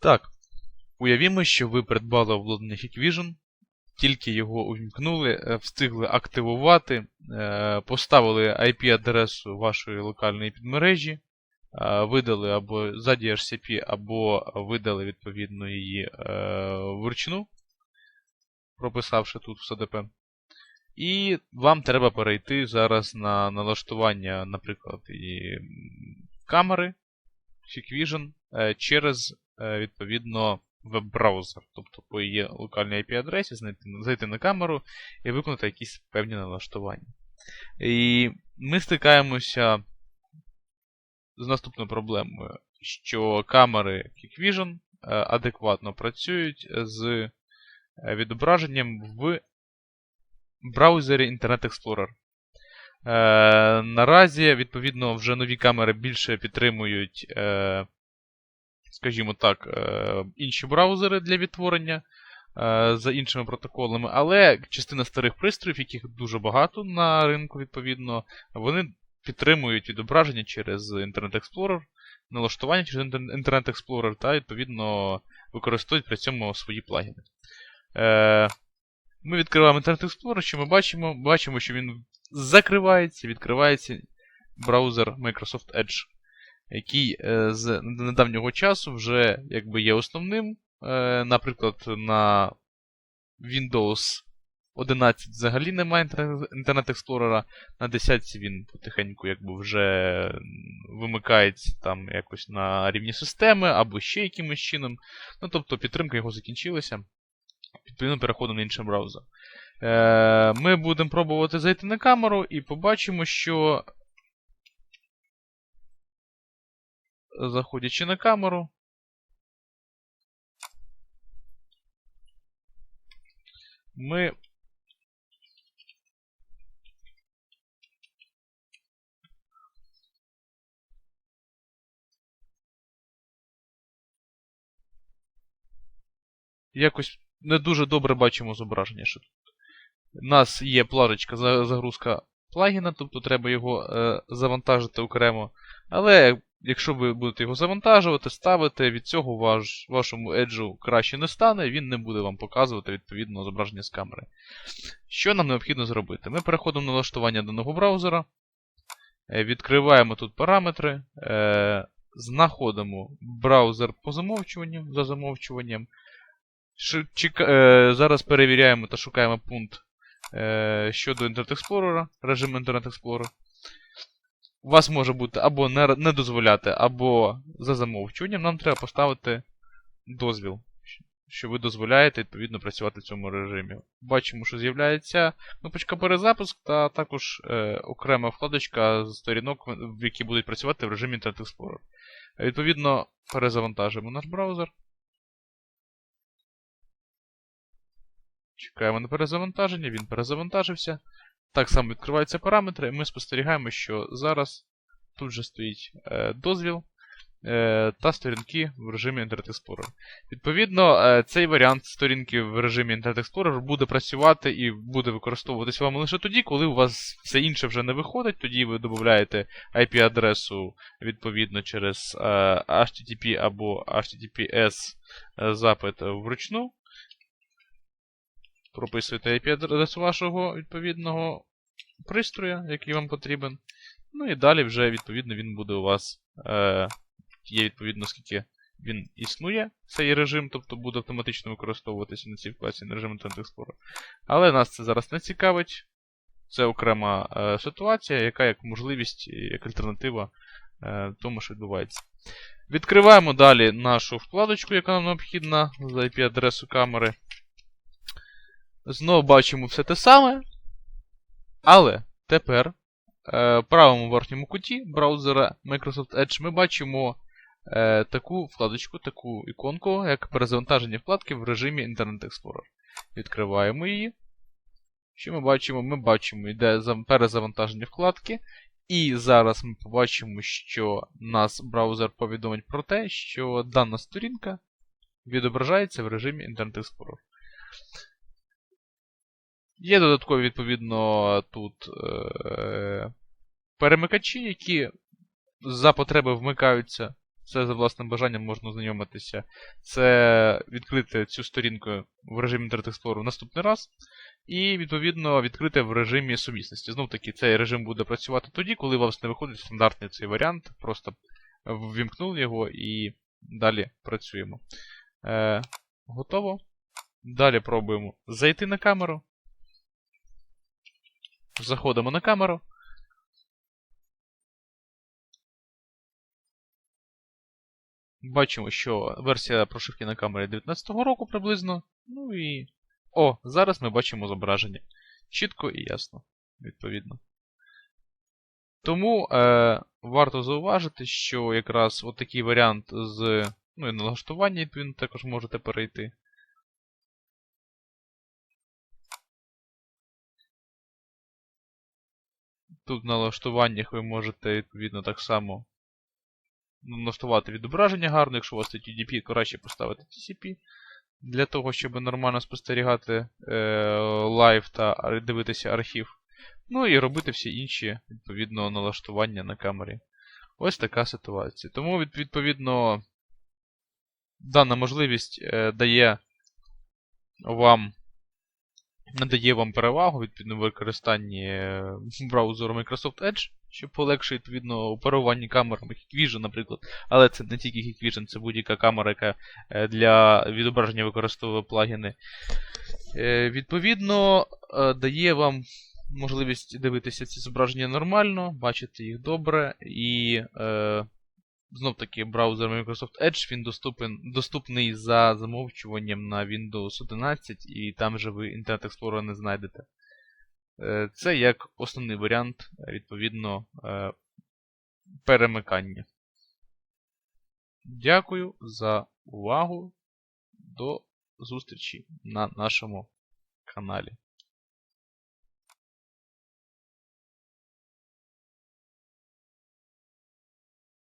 Так. Уявімо, що ви придбали обладнання Hikvision, тільки його увімкнули, е, встигли активувати, е, поставили IP-адресу вашої локальної підмережі, е, видали або за DHCP, або видали відповідно її вручну, прописавши тут в CDP. І вам треба перейти зараз на налаштування, наприклад, і камери Hikvision через відповідно веб-браузер, тобто по її локальній IP-адресі знайти, зайти на камеру і виконати якісь певні налаштування. І ми стикаємося з наступною проблемою, що камери Hikvision е, адекватно працюють з е, відображенням в браузері Internet Explorer. Е, наразі, відповідно, вже нові камери більше підтримують, е, скажімо так, е, інші браузери для відтворення е, за іншими протоколами, але частина старих пристроїв, яких дуже багато на ринку, відповідно, вони підтримують відображення через Internet Explorer, налаштування через Internet Explorer та, відповідно, використовують при цьому свої плагіни. Е, ми відкриваємо Internet Explorer, що ми бачимо? Бачимо, що він закривається, відкривається браузер Microsoft Edge, який е, з недавнього часу вже якби є основним. Е, наприклад, на Windows 11 взагалі немає Explorer, на 10 він потихеньку якби вже вимикається там якось на рівні системи або ще якимось чином. Ну, тобто підтримка його закінчилася. Відповідно, переходимо на інший браузер. Е, Ми будемо пробувати зайти на камеру і побачимо, що. Заходячи на камеру. Ми. Якось не дуже добре бачимо зображення, що тут. У нас є плажечка за- загрузка плагіна, тобто треба його е, завантажити окремо. Але якщо ви будете його завантажувати, ставити, від цього ваш, вашому еджу краще не стане, він не буде вам показувати відповідно зображення з камери. Що нам необхідно зробити? Ми переходимо на налаштування даного браузера, е, відкриваємо тут параметри, е, знаходимо браузер по замовчуванню, за замовчуванням. Е, зараз перевіряємо та шукаємо пункт щодо Internet Explorer, режиму Internet Explorer. Вас може бути або не, не дозволяти, або за замовчуванням. Нам треба поставити дозвіл, що ви дозволяєте відповідно працювати в цьому режимі. Бачимо, що з'являється кнопочка перезапуск та також е, окрема вкладочка з сторінок, в які будуть працювати в режимі Internet Explorer. Е, Відповідно, перезавантажуємо наш браузер. Чекаємо на перезавантаження, він перезавантажився. Так само відкриваються параметри, і ми спостерігаємо, що зараз тут же стоїть е, дозвіл е, та сторінки в режимі Internet Explorer. Відповідно, е, цей варіант сторінки в режимі Internet Explorer буде працювати і буде використовуватися вам лише тоді, коли у вас все інше вже не виходить. Тоді ви додаєте IP-адресу відповідно через HTTP або HTTPS запит вручну прописуєте IP-адресу вашого відповідного пристрою, який вам потрібен. Ну і далі вже, відповідно, він буде у вас. Е, Є відповідно, скільки він існує, цей режим, тобто буде автоматично використовуватися на цій вкладці на режим Internet Explorer. Але нас це зараз не цікавить. Це окрема е, ситуація, яка як можливість, як альтернатива е, тому, що відбувається. Відкриваємо далі нашу вкладочку, яка нам необхідна за IP-адресу камери. Знову бачимо все те саме. Але тепер е, в правому верхньому куті браузера Microsoft Edge ми бачимо е, таку вкладочку, таку іконку, як перезавантаження вкладки в режимі Internet Explorer. Відкриваємо її. Що ми бачимо? Ми бачимо, йде перезавантаження вкладки. І зараз ми побачимо, що нас браузер повідомить про те, що дана сторінка відображається в режимі Internet Explorer. Є додаткові, відповідно, тут е- перемикачі, які за потреби вмикаються Це за власним бажанням можна ознайомитися. Це відкрити цю сторінку в режимі Internet Explorer в наступний раз. І, відповідно, відкрити в режимі сумісності. Знов таки, цей режим буде працювати тоді, коли у вас не виходить стандартний цей варіант. Просто ввімкнули його і далі працюємо. Е, готово. Далі пробуємо зайти на камеру. Заходимо на камеру. Бачимо, що версія прошивки на камері 19 року приблизно. Ну і. О, зараз ми бачимо зображення. Чітко і ясно, відповідно. Тому е, варто зауважити, що якраз от такий варіант з ну, і налаштування, відповідно, також можете перейти. Тут в налаштуваннях ви можете, відповідно, так само налаштувати відображення гарно, якщо у вас тут UDP, краще поставити TCP. Для того, щоб нормально спостерігати е, лайв та дивитися архів. Ну і робити всі інші, відповідно, налаштування на камері. Ось така ситуація. Тому, відповідно, дана можливість е, дає вам надає вам перевагу відповідно використанні е, браузеру Microsoft Edge, що полегшує відповідно оперування камерами Hikvision, наприклад. Але це не тільки Hikvision, це будь-яка камера, яка е, для відображення використовує плагіни. Е, Відповідно, дає вам можливість дивитися ці зображення нормально, бачити їх добре і. Знов таки, браузер Microsoft Edge він доступен, доступний за замовчуванням на Windows 11, і там же ви Internet Explorer не знайдете. Е, Це як основний варіант, відповідно, е, перемикання. Дякую за увагу. До зустрічі на нашому каналі.